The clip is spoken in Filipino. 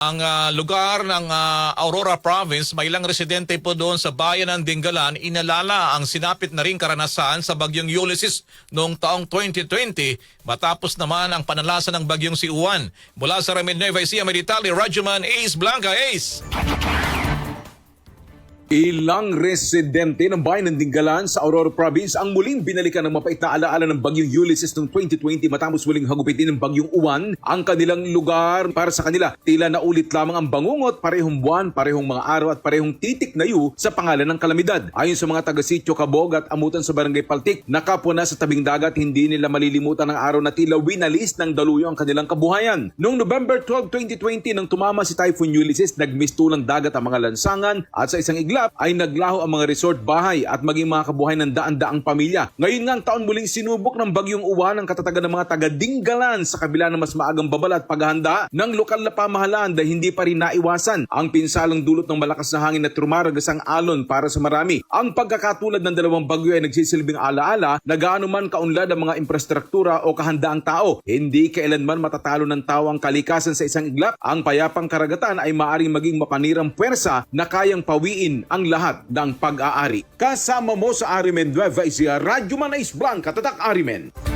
ang ah, lugar ng ah, Aurora Province, may ilang residente po doon sa bayan ng Dingalan, inalala ang sinapit na rin karanasan sa bagyong Ulysses noong taong 2020 matapos naman ang panalasa ng bagyong si Juan. Mula sa Ramil Nueva Ecija, Meritali, Rajuman Ace Blanca Ace. Ilang residente ng bayan ng Dingalan sa Aurora Province ang muling binalikan ng mapait na alaala ng bagyong Ulysses noong 2020 matapos muling hagupitin ng bagyong Uwan ang kanilang lugar para sa kanila. Tila naulit lamang ang bangungot, parehong buwan, parehong mga araw at parehong titik na yu sa pangalan ng kalamidad. Ayon sa mga taga-sityo Kabog at amutan sa barangay Paltik, nakapuna sa tabing dagat, hindi nila malilimutan ang araw na tila winalis ng daluyo ang kanilang kabuhayan. Noong November 12, 2020 nang tumama si Typhoon Ulysses, nagmistulang dagat ang mga lansangan at sa isang iglap ay naglaho ang mga resort bahay at maging mga kabuhay ng daan-daang pamilya. Ngayon nga ang taon muling sinubok ng bagyong uwan ang katatagan ng mga taga-Dinggalan sa kabila ng mas maagang babala at paghahanda ng lokal na pamahalaan dahil hindi pa rin naiwasan ang pinsalang dulot ng malakas na hangin at rumaragas ang alon para sa marami. Ang pagkakatulad ng dalawang bagyo ay nagsisilbing alaala na gaano man kaunlad ang mga infrastruktura o kahandaang tao. Hindi kailanman matatalo ng tao ang kalikasan sa isang iglap. Ang payapang karagatan ay maaring maging mapanirang puwersa na kayang pawiin ang lahat ng pag-aari. Kasama mo sa Arimen Nueva Ecija, Radyo Manais Blanca, Tatak Arimen.